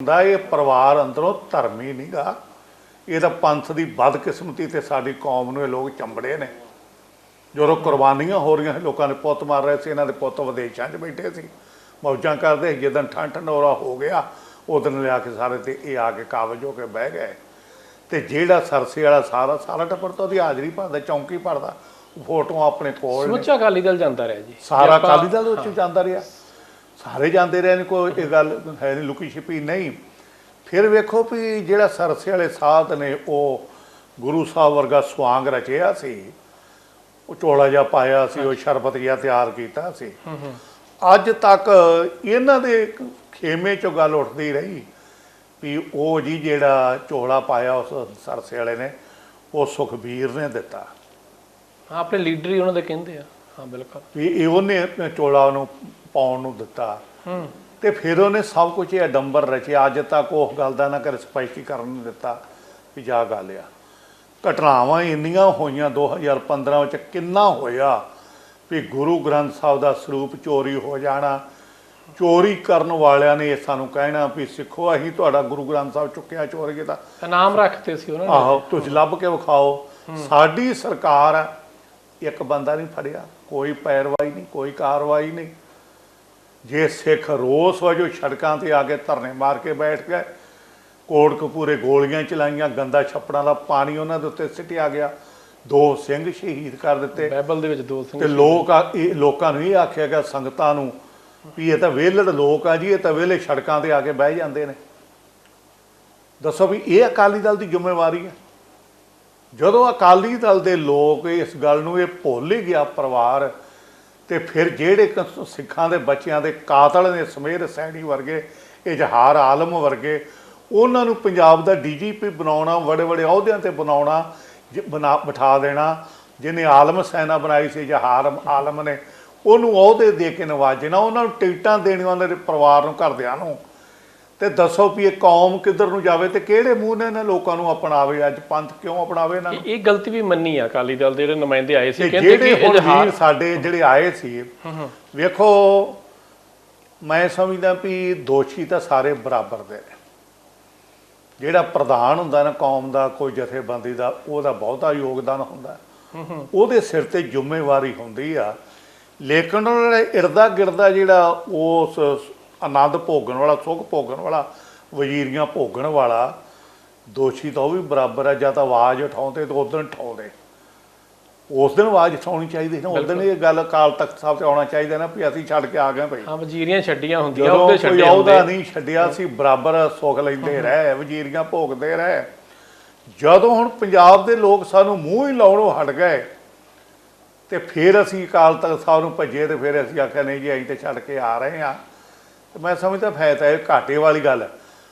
ਹੁੰਦਾ ਇਹ ਪਰਿਵਾਰ ਅੰਦਰੋਂ ਧਰਮੀ ਨਹੀਂਗਾ ਇਹ ਤਾਂ ਪੰਥ ਦੀ ਬਦਕਿਸਮਤੀ ਤੇ ਸਾਡੀ ਕੌਮ ਨੂੰ ਇਹ ਲੋਕ ਚੰਬੜੇ ਨੇ। ਜਦੋਂ ਕੁਰਬਾਨੀਆਂ ਹੋ ਰਹੀਆਂ ਸੀ ਲੋਕਾਂ ਦੇ ਪੁੱਤ ਮਾਰ ਰਹੇ ਸੀ ਇਹਨਾਂ ਦੇ ਪੁੱਤ ਵਿਦੇਸ਼ਾਂ 'ਚ ਬੈਠੇ ਸੀ। ਮੌਜਾਂ ਕਰਦੇ ਸੀ। ਜਦੋਂ ਠੰਡ ਠੰਡੋਰਾ ਹੋ ਗਿਆ ਉਦੋਂ ਲਿਆ ਕੇ ਸਾਰੇ ਤੇ ਇਹ ਆ ਕੇ ਕਾਬਜ ਹੋ ਕੇ ਬਹਿ ਗਏ। ਤੇ ਜਿਹੜਾ ਸਰਸੇ ਵਾਲਾ ਸਾਰਾ ਸਾਰਾ ਟੱਬਰ ਤਾਂ ਉਹਦੀ ਹਾਜ਼ਰੀ ਭਰਦਾ ਚੌਂਕੀ ਭਰਦਾ ਫੋਟੋਆਂ ਆਪਣੇ ਕੋਲ ਸਮੁੱਚਾ ਅਕਾਲੀ ਦਲ ਜਾਂਦਾ ਰਿਹਾ ਜੀ। ਸਾਰਾ ਅਕਾਲੀ ਦਲ ਉੱਚ ਜਾਂਦਾ ਰਿਹਾ। ਸਾਰੇ ਜਾਂਦੇ ਰਹੇ ਨੇ ਕੋਈ ਇਹ ਗੱਲ ਹੈ ਨਹੀਂ ਲੁਕੀ ਛਿਪੀ ਨਹੀਂ। ਫਿਰ ਵੇਖੋ ਵੀ ਜਿਹੜਾ ਸਰਸੇ ਵਾਲੇ ਸਾਧ ਨੇ ਉਹ ਗੁਰੂ ਸਾਹਿਬ ਵਰਗਾ ਸਵਾਂਗ ਰਚਿਆ ਸੀ। ਉਹ ਚੋਲਾ ਜਿਹਾ ਪਾਇਆ ਸੀ ਉਹ ਸ਼ਰਬਤ ਜਿਹਾ ਤਿਆਰ ਕੀਤਾ ਸੀ। ਅੱਜ ਤੱਕ ਇਹਨਾਂ ਦੇ ਖੇਮੇ ਚੋਂ ਗੱਲ ਉੱਠਦੀ ਰਹੀ ਵੀ ਉਹ ਜੀ ਜਿਹੜਾ ਚੋਲਾ ਪਾਇਆ ਉਸ ਸਰਸੇ ਵਾਲੇ ਨੇ ਉਹ ਸੁਖਬੀਰ ਨੇ ਦਿੱਤਾ। ਆਪਣੇ ਲੀਡਰ ਹੀ ਉਹਨਾਂ ਦੇ ਕਹਿੰਦੇ ਆ। ਹਾਂ ਬਿਲਕੁਲ। ਵੀ ਇਹ ਉਹਨੇ ਚੋਲਾ ਉਹਨੂੰ ਪਾਉਣ ਨੂੰ ਦਿੱਤਾ। ਤੇ ਫਿਰ ਉਹਨੇ ਸਭ ਕੁਝ ਇਹ ਅਡੰਬਰ ਰਚਿਆ ਅੱਜ ਤੱਕ ਉਹ ਗੱਲ ਦਾ ਨਾ ਕਰ ਸਪਸ਼ਟੀਕਰਨ ਦਿੱਤਾ ਵੀ ਜਾ ਗੱਲ ਆ। ਘਟਨਾਵਾਂ ਇੰਨੀਆਂ ਹੋਈਆਂ 2015 ਵਿੱਚ ਕਿੰਨਾ ਹੋਇਆ ਵੀ ਗੁਰੂ ਗ੍ਰੰਥ ਸਾਹਿਬ ਦਾ ਸਰੂਪ ਚੋਰੀ ਹੋ ਜਾਣਾ। ਚੋਰੀ ਕਰਨ ਵਾਲਿਆਂ ਨੇ ਸਾਨੂੰ ਕਹਿਣਾ ਵੀ ਸਿੱਖੋ ਅਸੀਂ ਤੁਹਾਡਾ ਗੁਰੂ ਗ੍ਰੰਥ ਸਾਹਿਬ ਚੁੱਕਿਆ ਚੋਰੀ ਕੀਤਾ ਇਨਾਮ ਰੱਖਤੇ ਸੀ ਉਹਨਾਂ ਨੇ। ਆਹੋ ਤੁਸੀਂ ਲੱਭ ਕੇ ਵਿਖਾਓ। ਸਾਡੀ ਸਰਕਾਰ ਇੱਕ ਬੰਦਾ ਨਹੀਂ ਫੜਿਆ। ਕੋਈ ਪੈਰਵਾਈ ਨਹੀਂ ਕੋਈ ਕਾਰਵਾਈ ਨਹੀਂ। ਜੇ ਸਿੱਖ ਰੋਸ ਵਜੋਂ ਸੜਕਾਂ ਤੇ ਆ ਕੇ ਧਰਨੇ ਮਾਰ ਕੇ ਬੈਠ ਗਏ ਕੋੜ ਕਪੂਰੇ ਗੋਲੀਆਂ ਚਲਾਈਆਂ ਗੰਦਾ ਛੱਪੜਾਂ ਦਾ ਪਾਣੀ ਉਹਨਾਂ ਦੇ ਉੱਤੇ ਸਿੱਟਿਆ ਗਿਆ ਦੋ ਸਿੰਘ ਸ਼ਹੀਦ ਕਰ ਦਿੱਤੇ। ਬਾਈਬਲ ਦੇ ਵਿੱਚ ਦੋ ਸਿੰਘ ਤੇ ਲੋਕ ਲੋਕਾਂ ਨੂੰ ਇਹ ਆਖਿਆ ਗਿਆ ਸੰਗਤਾਂ ਨੂੰ ਵੀ ਇਹ ਤਾਂ ਵਿਹਲੜ ਲੋਕ ਆ ਜੀ ਇਹ ਤਾਂ ਵਿਹਲੇ ਸੜਕਾਂ ਤੇ ਆ ਕੇ ਬਹਿ ਜਾਂਦੇ ਨੇ। ਦੱਸੋ ਵੀ ਇਹ ਅਕਾਲੀ ਦਲ ਦੀ ਜ਼ਿੰਮੇਵਾਰੀ ਹੈ ਜਦੋਂ ਅਕਾਲੀ ਦਲ ਦੇ ਲੋਕ ਇਸ ਗੱਲ ਨੂੰ ਇਹ ਭੁੱਲ ਹੀ ਗਿਆ ਪਰਿਵਾਰ ਤੇ ਫਿਰ ਜਿਹੜੇ ਕ- ਸਿੱਖਾਂ ਦੇ ਬੱਚਿਆਂ ਦੇ ਕਾਤਲ ਨੇ ਸਮੇਰ ਸੈਣੀ ਵਰਗੇ ਇਜਹਾਰ ਆਲਮ ਵਰਗੇ, ਉਹਨਾਂ ਨੂੰ ਪੰਜਾਬ ਦਾ ਡੀਜੀਪੀ ਬਣਾਉਣਾ ਬੜੇ ਬੜੇ ਅਹੁਦਿਆਂ ਤੇ ਬਣਾਉਣਾ, ਜ- ਬਣਾ, ਬਿਠਾ ਦੇਣਾ, ਜਿਹਨੇ ਆਲਮ ਸੈਨਾ ਬਣਾਈ ਸੀ ਇਜਹਾਰ ਆਲਮ ਨੇ, ਉਹਨੂੰ ਅਹੁਦੇ ਦੇ ਕੇ ਨਵਾਜਣਾ, ਉਹਨਾਂ ਨੂੰ ਟਿਕਟਾਂ ਦੇਣੀਆਂ ਉਹਨਾਂ ਦੇ ਪਰਿਵਾਰ ਨੂੰ ਘਰਦਿਆਂ ਨੂੰ ਤੇ ਦੱਸੋ ਵੀ ਇਹ ਕੌਮ ਕਿੱਧਰ ਨੂੰ ਜਾਵੇ ਤੇ ਕਿਹੜੇ ਮੂੰਹ ਨਾਲ ਇਹਨਾਂ ਲੋਕਾਂ ਨੂੰ ਅਪਣਾਵੇ? ਅੱਜ ਪੰਥ ਕਿਉਂ ਅਪਣਾਵੇ ਇਹਨਾਂ ਨੂੰ? ਇਹ ਗਲਤੀ ਵੀ ਮੰਨੀ ਆ ਅਕਾਲੀ ਦਲ ਦੇ ਜਿਹੜੇ ਨੁਮਾਇੰਦੇ ਆਏ ਸੀ ਕਹਿੰਦੇ ਕਿ ਜਿਹੜੇ ਸਾਡੇ ਜਿਹੜੇ ਆਏ ਸੀ ਵੇਖੋ ਮੈਂ ਸਮਝਦਾ ਵੀ ਦੋਸ਼ੀ ਤਾਂ ਸਾਰੇ ਬਰਾਬਰ ਦੇ ਨੇ। ਜਿਹੜਾ ਪ੍ਰਧਾਨ ਹੁੰਦਾ ਨਾ ਕੌਮ ਦਾ ਕੋਈ ਜਥੇਬੰਦੀ ਦਾ ਉਹਦਾ ਬਹੁਤਾ ਯੋਗਦਾਨ ਹੁੰਦਾ। ਉਹਦੇ ਸਿਰ ਤੇ ਜ਼ਿੰਮੇਵਾਰੀ ਹੁੰਦੀ ਆ। ਲੇਕਿਨ ਉਹਦਾ ਇਰਦਾ ਗਿਰਦਾ ਜਿਹੜਾ ਉਸ ਆਨੰਦ ਭੋਗਣ ਵਾਲਾ ਸੁਖ ਭੋਗਣ ਵਾਲਾ ਵਜ਼ੀਰੀਆਂ ਭੋਗਣ ਵਾਲਾ ਦੋਸ਼ੀ ਤਾਂ ਉਹ ਵੀ ਬਰਾਬਰ ਆ ਜਾਂ ਤਾਂ ਆਵਾਜ਼ ਉਠਾਉਂਦੇ ਤੇ ਉਦੋਂ ਉਠਾਉਂਦੇ। ਉਸ ਦਿਨ ਆਵਾਜ਼ ਉਠਾਉਣੀ ਚਾਹੀਦੀ ਨਾ ਉਸ ਦਿਨ ਇਹ ਗੱਲ ਅਕਾਲ ਤਖਤ ਸਾਹਿਬ ਤੇ ਆਉਣਾ ਚਾਹੀਦਾ ਨਾ ਵੀ ਅਸੀਂ ਛੱਡ ਕੇ ਆ ਗਏ ਭਾਈ। ਹਾਂ ਵਜ਼ੀਰੀਆਂ ਛੱਡੀਆਂ ਹੁੰਦੀਆਂ ਉਹਦੇ ਛੱਡੇ ਹੁੰਦੇ। ਨਹੀਂ ਛੱਡਿਆ ਸੀ ਬਰਾਬਰ ਸੁੱਖ ਲੈਂਦੇ ਰਹੇ ਵਜ਼ੀਰੀਆਂ ਭੋਗਦੇ ਰਹੇ। ਜਦੋਂ ਹੁਣ ਪੰਜਾਬ ਦੇ ਲੋਕ ਸਾਨੂੰ ਮੂੰਹ ਹੀ ਲਾਉਣੋਂ ਹਟ ਗਏ ਤੇ ਫਿਰ ਅਸੀਂ ਅਕਾਲ ਤਖਤ ਸਾਹਿਬ ਨੂੰ ਭੱਜੇ ਤੇ ਫਿਰ ਅਸੀਂ ਆਖਿਆ ਨਹੀਂ ਜੀ ਅਸੀਂ ਤੇ ਛੱਡ ਕੇ ਆ ਰਹੇ ਹਾਂ। ਤੇ ਮੈਂ ਸਮਝਦਾ ਫਾਇਦਾ ਇਹ ਘਾਟੇ ਵਾਲੀ ਗੱਲ ਹੈ।